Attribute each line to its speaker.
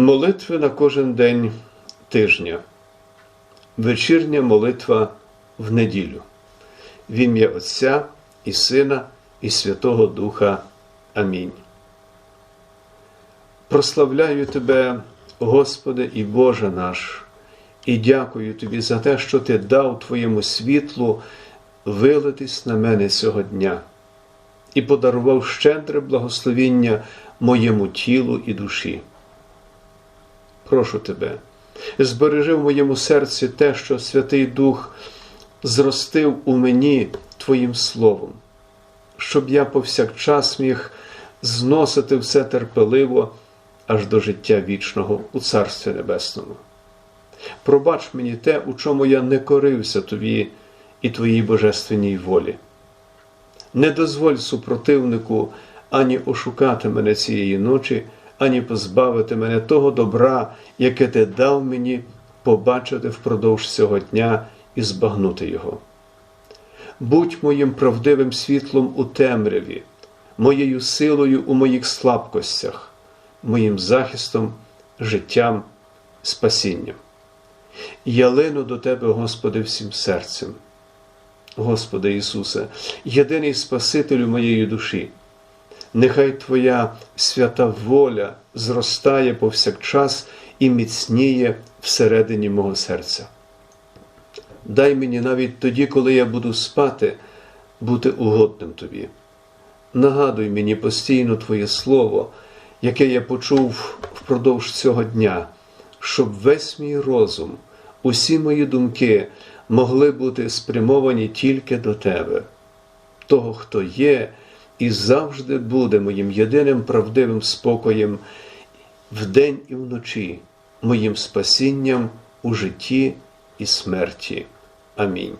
Speaker 1: Молитви на кожен день тижня. Вечірня молитва в неділю. В ім'я Отця і Сина, і Святого Духа. Амінь. Прославляю Тебе, Господи і Боже наш, і дякую Тобі за те, що Ти дав Твоєму світлу вилитись на мене цього дня і подарував щедре благословіння моєму тілу і душі. Прошу тебе, збережи в моєму серці те, що Святий Дух зростив у мені Твоїм Словом, щоб я повсякчас міг зносити все терпеливо аж до життя вічного у Царстві Небесному. Пробач мені те, у чому я не корився тобі і твоїй божественній волі. Не дозволь супротивнику ані ошукати мене цієї ночі, ані позбавити мене того добра, яке ти дав мені побачити впродовж цього дня і збагнути його. Будь моїм правдивим світлом у темряві, моєю силою у моїх слабкостях, моїм захистом, життям, спасінням. Я лину до Тебе, Господи, всім серцем. Господи Ісусе, єдиний Спасителю моєї душі, нехай Твоя свята воля зростає повсякчас і міцніє всередині мого серця. Дай мені навіть тоді, коли я буду спати, бути угодним Тобі. Нагадуй мені постійно Твоє Слово, яке я почув впродовж цього дня, щоб весь мій розум, усі мої думки могли бути спрямовані тільки до Тебе, того, хто є і завжди буде моїм єдиним правдивим спокоєм вдень і вночі, моїм спасінням у житті і смерті. Амінь.